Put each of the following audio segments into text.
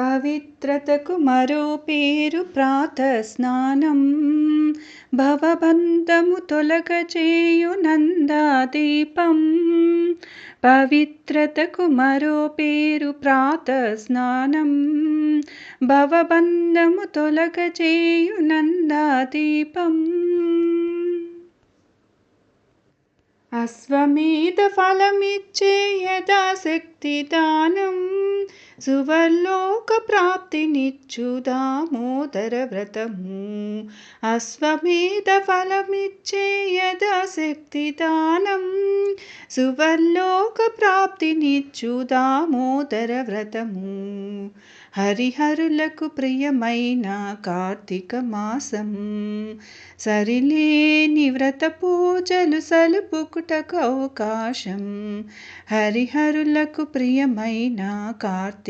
పవిత్రతకు మరో పేరు ప్రాత స్నానం భవబంధము తొలగచేయు నందాదీపం. పవిత్రతకు మరో పేరు ప్రాత స్నానం భవబంధము తొలగచేయు నందాదీపం. అశ్వమేధ ఫలమిచ్చే యథాశక్తి దానం. సువర్లోక ప్రాప్తినిచ్చు దామోదర వ్రతము? అశ్వమేధ ఫలమిచ్చే యథాశక్తి దానం. సువర్లోక ప్రాప్తినిచ్చు దామోదర వ్రతము? హరిహరులకు ప్రియమైన కార్తీక మాసం. సరిలేని వ్రత పూజలు సలుపుకుటకు అవకాశం. హరిహరులకు ప్రియమైన కార్తీక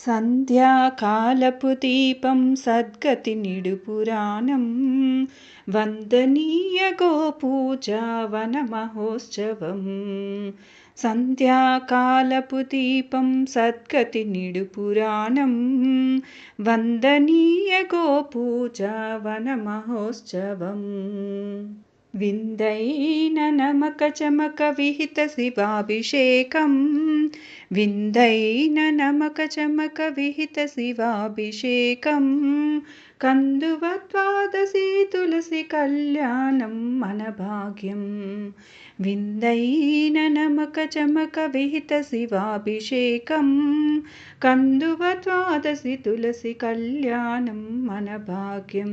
सन्ध्याकालपुदीपं सद्गतिनिडुपुराणं वन्दनीयगोपूजा वनमहोत्सवं सन्ध्याकालपुदीपं सद्गतिनिडुपुराणं वन्दनीय वनमहोत्सवम् विन्दैनमक चमकविहित शिवाभिषेकं विन्दैन नमक मनभाग्यं विन्दैननमकचमकविहितशिवाभिषेकं चमकविहित शिवाभिषेकं तुलसि कल्याणं मनभाग्यम्।